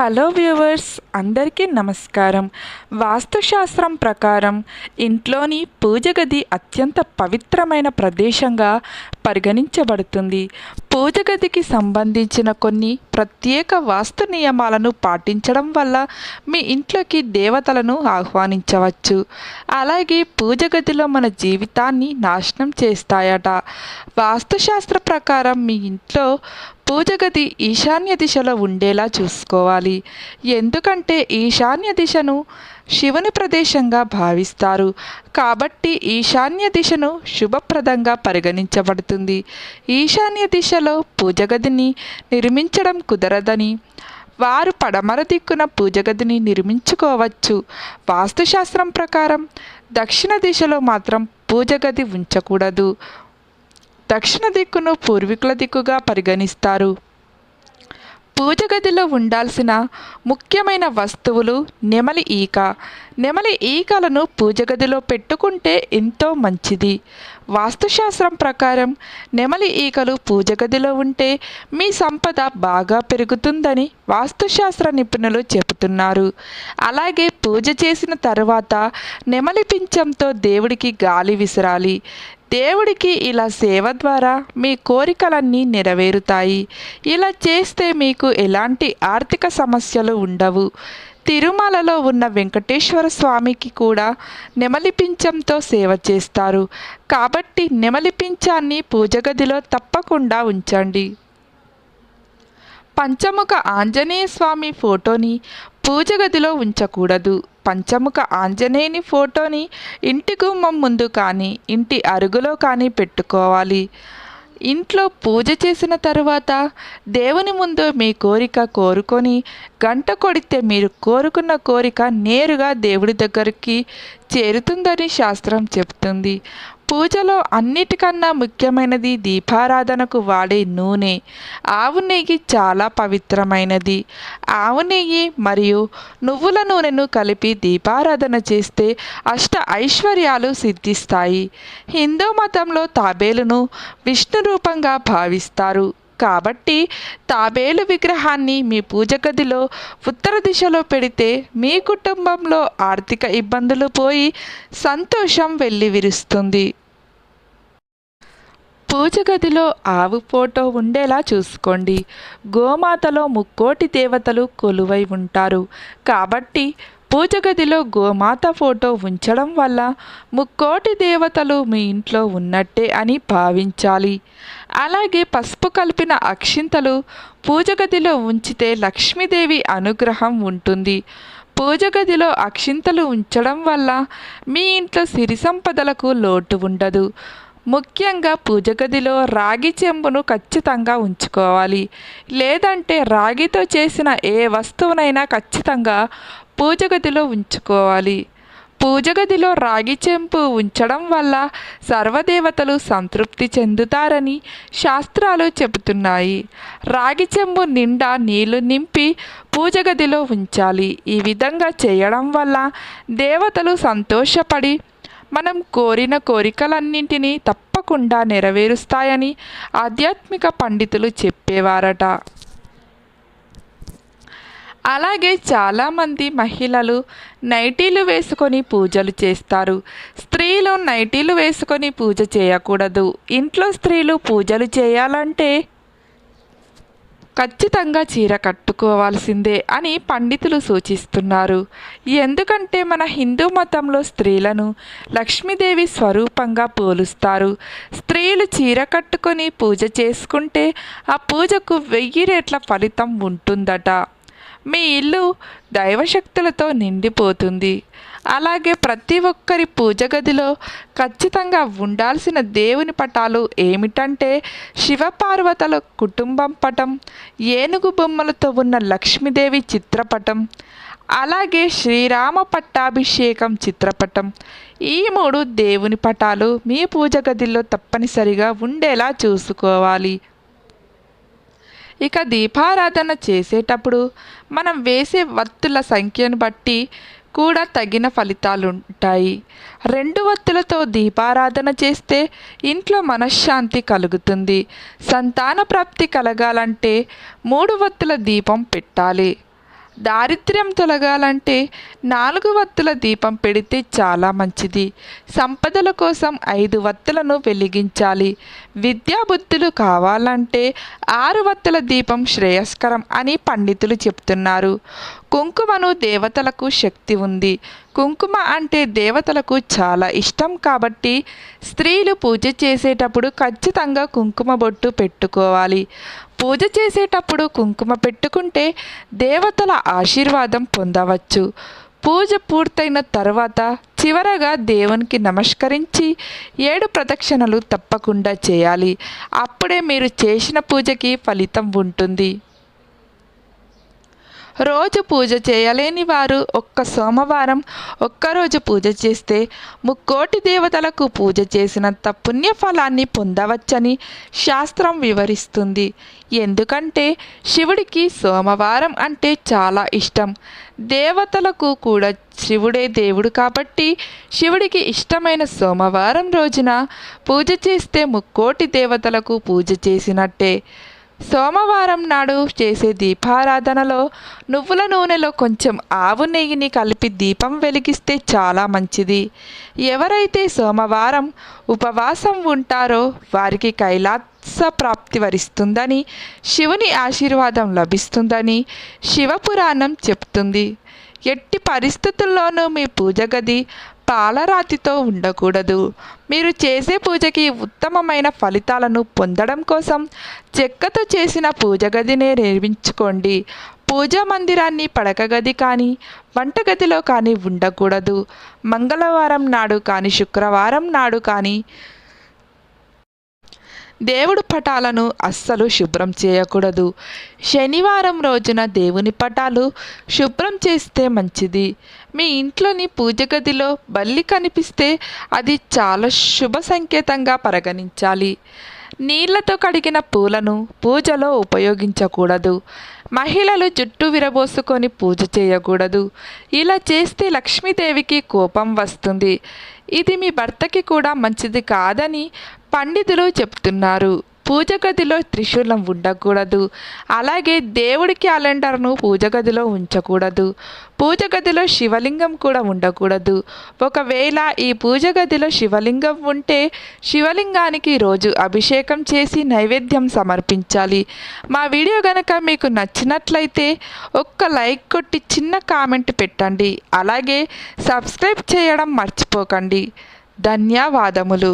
Hello viewers అందరికీ నమస్కారం. వాస్తుశాస్త్రం ప్రకారం ఇంట్లోని పూజ గది అత్యంత పవిత్రమైన ప్రదేశంగా పరిగణించబడుతుంది. పూజ గదికి సంబంధించిన కొన్ని ప్రత్యేక వాస్తు నియమాలను పాటించడం వల్ల మీ ఇంట్లోకి దేవతలను ఆహ్వానించవచ్చు. అలాగే పూజ గదిలో మన జీవితాన్ని నాశనం చేస్తాయట. వాస్తుశాస్త్ర ప్రకారం మీ ఇంట్లో పూజగది ఈశాన్య దిశలో ఉండేలా చూసుకోవాలి. ఎందుకంటే ఈశాన్య దిశను శివుని ప్రదేశంగా భావిస్తారు. కాబట్టి ఈశాన్య దిశను శుభప్రదంగా పరిగణించబడుతుంది. ఈశాన్య దిశలో పూజగదిని నిర్మించడం కుదరదని వారు పడమర దిక్కున పూజగదిని నిర్మించుకోవచ్చు. వాస్తుశాస్త్రం ప్రకారం దక్షిణ దిశలో మాత్రం పూజగది ఉంచకూడదు. దక్షిణ దిక్కును పూర్వీకుల దిక్కుగా పరిగణిస్తారు. పూజ గదిలో ఉండాల్సిన ముఖ్యమైన వస్తువులు నెమలి ఈక. నెమలి ఈకలను పూజ గదిలో పెట్టుకుంటే ఎంతో మంచిది. వాస్తుశాస్త్రం ప్రకారం నెమలి ఈకలు పూజ గదిలో ఉంటే మీ సంపద బాగా పెరుగుతుందని వాస్తుశాస్త్ర నిపుణులు చెబుతున్నారు. అలాగే పూజ చేసిన తర్వాత నెమలి పింఛంతో దేవుడికి గాలి విసరాలి. దేవుడికి ఇలా సేవ ద్వారా మీ కోరికలన్నీ నెరవేరుతాయి. ఇలా చేస్తే మీకు ఎలాంటి ఆర్థిక సమస్యలు ఉండవు. తిరుమలలో ఉన్న వెంకటేశ్వర స్వామికి కూడా నెమలి పింఛంతో సేవ చేస్తారు. కాబట్టి నెమలి పింఛాన్ని తప్పకుండా ఉంచండి. పంచముఖ ఆంజనేయ స్వామి ఫోటోని పూజగదిలో ఉంచకూడదు. పంచముఖ ఆంజనేయుని ఫోటోని ఇంటి గుమ్మం ముందు కానీ ఇంటి అరుగులో కానీ పెట్టుకోవాలి. ఇంట్లో పూజ చేసిన తరువాత దేవుని ముందు మీ కోరిక కోరుకొని గంట కొడితే మీరు కోరుకున్న కోరిక నేరుగా దేవుడి దగ్గరికి చేరుతుందని శాస్త్రం చెప్తుంది పూజలో అన్నిటికన్నా ముఖ్యమైనది దీపారాధనకు వాడే నూనె. ఆవు నెయ్యి చాలా పవిత్రమైనది. ఆవు నెయ్యి మరియు నువ్వుల నూనెను కలిపి దీపారాధన చేస్తే అష్ట ఐశ్వర్యాలు సిద్ధిస్తాయి. హిందూ మతంలో తాబేలును విష్ణు రూపంగా భావిస్తారు. కాబట్టి తాబేలు విగ్రహాన్ని మీ పూజ గదిలో ఉత్తర దిశలో పెడితే మీ కుటుంబంలో ఆర్థిక ఇబ్బందులు పోయి సంతోషం వెల్లివిరుస్తుంది. పూజ గదిలో ఆవు ఫోటో ఉండేలా చూసుకోండి. గోమాతలో ముక్కోటి దేవతలు కొలువై ఉంటారు. కాబట్టి పూజ గదిలో గోమాత ఫోటో ఉంచడం వల్ల ముక్కోటి దేవతలు మీ ఇంట్లో ఉన్నట్టే అని భావించాలి. అలాగే పసుపు కలిపిన అక్షింతలు పూజ గదిలో ఉంచితే లక్ష్మీదేవి అనుగ్రహం ఉంటుంది. పూజ గదిలో అక్షింతలు ఉంచడం వల్ల మీ ఇంట్లో సిరి సంపదలకు లోటు ఉండదు. ముఖ్యంగా పూజ గదిలో రాగి చెంబును ఖచ్చితంగా ఉంచుకోవాలి. లేదంటే రాగితో చేసిన ఏ వస్తువునైనా ఖచ్చితంగా పూజ గదిలో ఉంచుకోవాలి. పూజ గదిలో రాగి చెంపు ఉంచడం వల్ల సర్వదేవతలు సంతృప్తి చెందుతారని శాస్త్రాలు చెబుతున్నాయి. రాగి చెంబు నిండా నీళ్ళు నింపి పూజ గదిలో ఉంచాలి. ఈ విధంగా చేయడం వల్ల దేవతలు సంతోషపడి మనం కోరిన కోరికలన్నింటినీ తప్పకుండా నెరవేరుస్తాయని ఆధ్యాత్మిక పండితులు చెప్పేవారట. అలాగే చాలామంది మహిళలు నైటీలు వేసుకొని పూజలు చేస్తారు. స్త్రీలు నైటీలు వేసుకొని పూజ చేయకూడదు. ఇంట్లో స్త్రీలు పూజలు చేయాలంటే ఖచ్చితంగా చీర కట్టుకోవాల్సిందే అని పండితులు సూచిస్తున్నారు. ఎందుకంటే మన హిందూ మతంలో స్త్రీలను లక్ష్మీదేవి స్వరూపంగా పోలుస్తారు. స్త్రీలు చీర కట్టుకొని పూజ చేసుకుంటే ఆ పూజకు వెయ్యి రెట్ల ఫలితం ఉంటుందట. మీ ఇల్లు దైవశక్తులతో నిండిపోతుంది. అలాగే ప్రతి ఒక్కరి పూజ గదిలో ఖచ్చితంగా ఉండాల్సిన దేవుని పటాలు ఏమిటంటే శివపార్వతల కుటుంబం పటం ఏనుగు బొమ్మలతో ఉన్న లక్ష్మీదేవి చిత్రపటం అలాగే శ్రీరామ పట్టాభిషేకం చిత్రపటం. ఈ మూడు దేవుని పటాలు మీ పూజ గదిలో తప్పనిసరిగా ఉండేలా చూసుకోవాలి. ఇక దీపారాధన చేసేటప్పుడు మనం వేసే వత్తుల సంఖ్యను బట్టి కూడా తగిన ఫలితాలుంటాయి. రెండు వత్తులతో దీపారాధన చేస్తే ఇంట్లో మనశ్శాంతి కలుగుతుంది. సంతాన ప్రాప్తి కలగాలంటే మూడు వత్తుల దీపం పెట్టాలి. దారిద్ర్యం తొలగాలంటే నాలుగు వత్తుల దీపం పెడితే చాలా మంచిది. సంపదల కోసం ఐదు వత్తులను వెలిగించాలి. విద్యాబుద్ధులు కావాలంటే ఆరు వత్తుల దీపం శ్రేయస్కరం అని పండితులు చెప్తున్నారు. కుంకుమను దేవతలకు శక్తి ఉంది. కుంకుమ అంటే దేవతలకు చాలా ఇష్టం కాబట్టి స్త్రీలు పూజ చేసేటప్పుడు ఖచ్చితంగా కుంకుమ బొట్టు పెట్టుకోవాలి. పూజ చేసేటప్పుడు కుంకుమ పెట్టుకుంటే దేవతల ఆశీర్వాదం పొందవచ్చు. పూజ పూర్తయిన తర్వాత చివరగా దేవునికి నమస్కరించి ఏడు ప్రదక్షిణలు తప్పకుండా చేయాలి. అప్పుడే మీరు చేసిన పూజకి ఫలితం ఉంటుంది. రోజు పూజ చేయలేని వారు ఒక్క సోమవారం ఒక్కరోజు పూజ చేస్తే ముక్కోటి దేవతలకు పూజ చేసినంత పుణ్యఫలాన్ని పొందవచ్చని శాస్త్రం వివరిస్తుంది. ఎందుకంటే శివుడికి సోమవారం అంటే చాలా ఇష్టం. దేవతలకు కూడా శివుడే దేవుడు కాబట్టి శివుడికి ఇష్టమైన సోమవారం రోజున పూజ చేస్తే ముక్కోటి దేవతలకు పూజ చేసినట్టే. సోమవారం నాడు చేసే దీపారాధనలో నువ్వుల నూనెలో కొంచెం ఆవు నెయ్యిని కలిపి దీపం వెలిగిస్తే చాలా మంచిది. ఎవరైతే సోమవారం ఉపవాసం ఉంటారో వారికి కైలాస ప్రాప్తి వరిస్తుందని శివుని ఆశీర్వాదం లభిస్తుందని శివపురాణం చెప్తుంది. ఎట్టి పరిస్థితుల్లోనూ మీ పూజ గది పాలరాతితో ఉండకూడదు. మీరు చేసే పూజకి ఉత్తమమైన ఫలితాలను పొందడం కోసం చెక్కతో చేసిన పూజ గదినే నిర్మించుకోండి. పూజా మందిరాన్ని పడక గది కానీ వంటగదిలో కానీ ఉండకూడదు. మంగళవారం నాడు కానీ శుక్రవారం నాడు కానీ దేవుడు పటాలను అస్సలు శుభ్రం చేయకూడదు. శనివారం రోజున దేవుని పటాలు శుభ్రం చేస్తే మంచిది. మీ ఇంట్లోని పూజ గదిలో బల్లి కనిపిస్తే అది చాలా శుభ సంకేతంగా పరిగణించాలి. నీళ్ళతో కడిగిన పూలను పూజలో ఉపయోగించకూడదు. మహిళలు జుట్టు విరబోసుకొని పూజ చేయకూడదు. ఇలా చేస్తే లక్ష్మీదేవికి కోపం వస్తుంది. ఇది మీ భర్తకి కూడా మంచిది కాదని పండితులు చెప్తున్నారు పూజ గదిలో త్రిశూలం ఉండకూడదు అలాగే దేవుడి క్యాలెండర్ను పూజ గదిలో ఉంచకూడదు పూజ గదిలో శివలింగం కూడా ఉండకూడదు. ఒకవేళ ఈ పూజ గదిలో శివలింగం ఉంటే శివలింగానికి రోజు అభిషేకం చేసి నైవేద్యం సమర్పించాలి. మా వీడియో కనుక మీకు నచ్చినట్లయితే ఒక్క లైక్ కొట్టి చిన్న కామెంట్ పెట్టండి అలాగే సబ్స్క్రైబ్ చేయడం మర్చిపోకండి. ధన్యవాదములు.